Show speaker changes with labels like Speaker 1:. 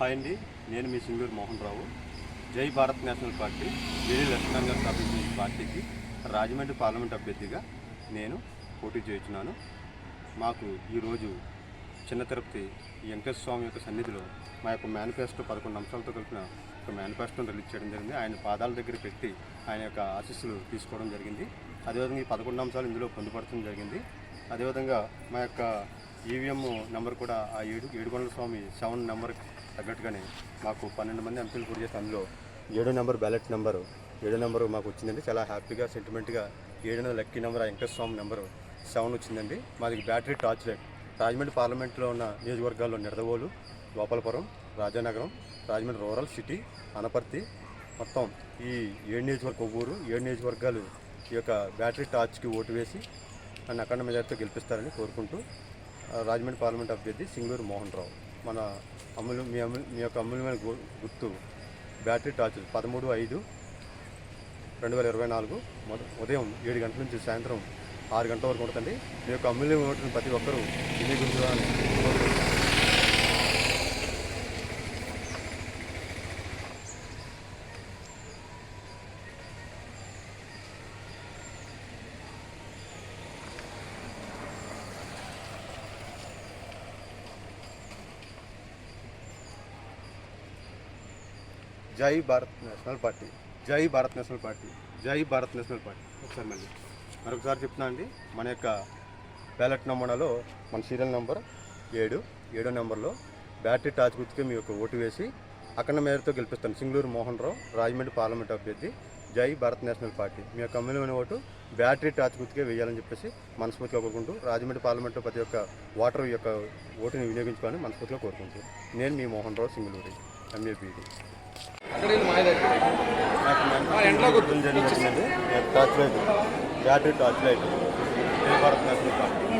Speaker 1: Hi అండి. నేను మీ సింగూరు మోహన్ రావు జై భారత్ నేషనల్ పార్టీ. వీరి లక్ష్మణంగా స్థాపించిన ఈ పార్టీకి రాజమండ్రి పార్లమెంట్ అభ్యర్థిగా నేను పోటీ చేయించున్నాను. మాకు ఈరోజు చిన్న తిరుపతి ఈ వెంకటేశ్వర స్వామి యొక్క సన్నిధిలో మా యొక్క మేనిఫెస్టో పదకొండు అంశాలతో కలిపిన ఒక మేనిఫెస్టోను రిలీజ్ చేయడం జరిగింది. ఆయన పాదాల దగ్గర పెట్టి ఆయన యొక్క ఆశీస్సులు తీసుకోవడం జరిగింది. అదేవిధంగా ఈ పదకొండు అంశాలు ఇందులో పొందుపరచడం జరిగింది. అదేవిధంగా మా యొక్క ఈవీఎం నెంబర్ కూడా ఆ ఏడు ఏడుకొండల స్వామి సెవెన్ నెంబర్ తగ్గట్టుగానే మాకు పన్నెండు మంది ఎంపీలు పూర్తి చేస్తే అందులో ఏడో నెంబర్ బ్యాలెట్ నెంబరు ఏడో నెంబరు మాకు వచ్చిందండి. చాలా హ్యాపీగా సెంటిమెంట్గా ఏడో లక్కీ నెంబర్ ఆ వెంకటేశ్వర స్వామి నెంబరు సెవెన్ వచ్చిందండి. మాది బ్యాటరీ టార్చ్ లైట్ రాజమండ్రి పార్లమెంట్లో ఉన్న నియోజకవర్గాల్లో నిడదవోలు గోపాలపురం రాజానగరం రాజమండ్రి రూరల్ సిటీ అనపర్తి. మొత్తం ఈ ఏడు నియోజకవర్గ ఊరు ఏడు నియోజకవర్గాలు ఈ యొక్క బ్యాటరీ టార్చ్కి ఓటు వేసి నన్ను అఖండ మెజార్టీతో గెలిపిస్తారని కోరుకుంటూ రాజమండ్రి పార్లమెంట్ అభ్యర్థి సింగూరు మోహన్ రావు. మన అమలు మీ అమలు మీ యొక్క అమూల్యమైన గు- గుర్తు. బ్యాటరీ టార్చ్ పదమూడు ఐదు రెండు వేల ఇరవై నాలుగు ఉదయం ఏడు గంటల నుంచి సాయంత్రం ఆరు గంటల వరకు ఉంటుందండి. మీ యొక్క అమూల్యం ప్రతి ఒక్కరూ వినియోగించాలని గురించి జై భారత్ నేషనల్ పార్టీ. జై భారత్ నేషనల్ పార్టీ. జై భారత్ నేషనల్ పార్టీ. ఒకసారి మళ్ళీ. మరొకసారి చెప్తున్నా అండి మన యొక్క బ్యాలెట్ నమూనాలో మన సీరియల్ నెంబర్ ఏడు ఏడో నెంబర్లో బ్యాటరీ టార్చ్ గుర్తుకే మీ యొక్క ఓటు వేసి అఖండ మేరతో గెలిపిస్తాను. సింగళూరు మోహన్ రావు రాజమండ్రి పార్లమెంట్ అభ్యర్థి జై భారత్ నేషనల్ పార్టీ. మీ యొక్క అమూల్యమైన ఓటు బ్యాటరీ టార్చ్ గుర్తుకే వేయాలని చెప్పేసి మనస్ఫూర్తిగా కోరుకుంటూ రాజమండ్రి పార్లమెంట్లో ప్రతి ఒక్క ఓటర్ యొక్క ఓటుని వినియోగించుకోవాలని మనస్ఫూర్తిగా కోరుకుంటున్నాను నేను మీ మోహన్ రావు సింగళూరి ఎంఏపీడి జరిగిందండి torch light battery torch light party